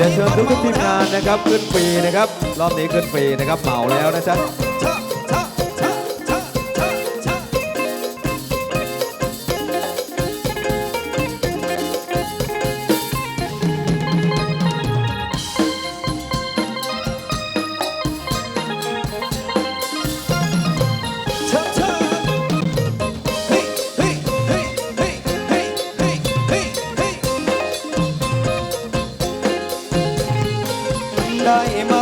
รียนเชิญทุกทีมงานนะครับขึ้นฟรีนะครับ รอบนี้ขึ้นฟรีนะครับเหมาแล้วนะจ๊ะ Daima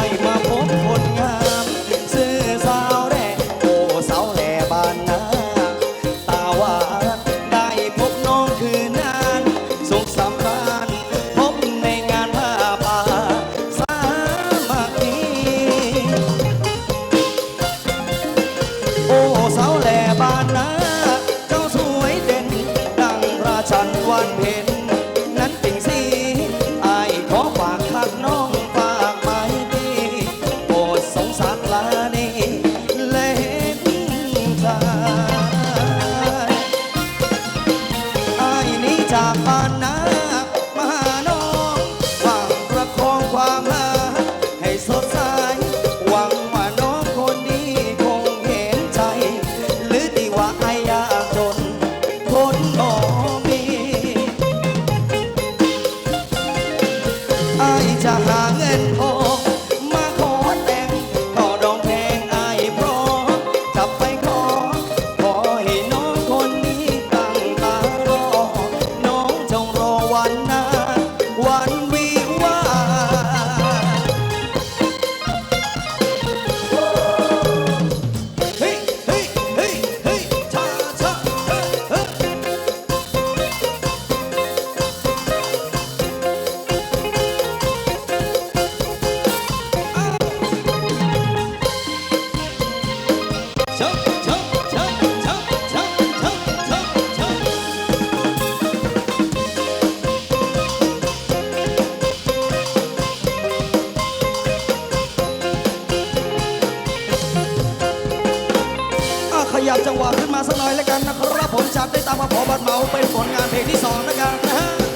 ได้มาพบคนงามซื้อสาวแร่โอ้สาวแร่บ้านนาตาหวานได้พบน้องคืนนานสุขสำราญพบในงานผ้าป่าสามัคคีโอ้สาวแร่บ้านนาเจ้าสวยเด่นดังราชันวันเพ็ญ 爱 tsaka. ยับจังหวะขึ้นมาสักหน่อยแล้วกันนะครับผมชัดได้ตามมาขอบัดเมาเป็นผลงานเพลงที่สองนะครับนะฮะ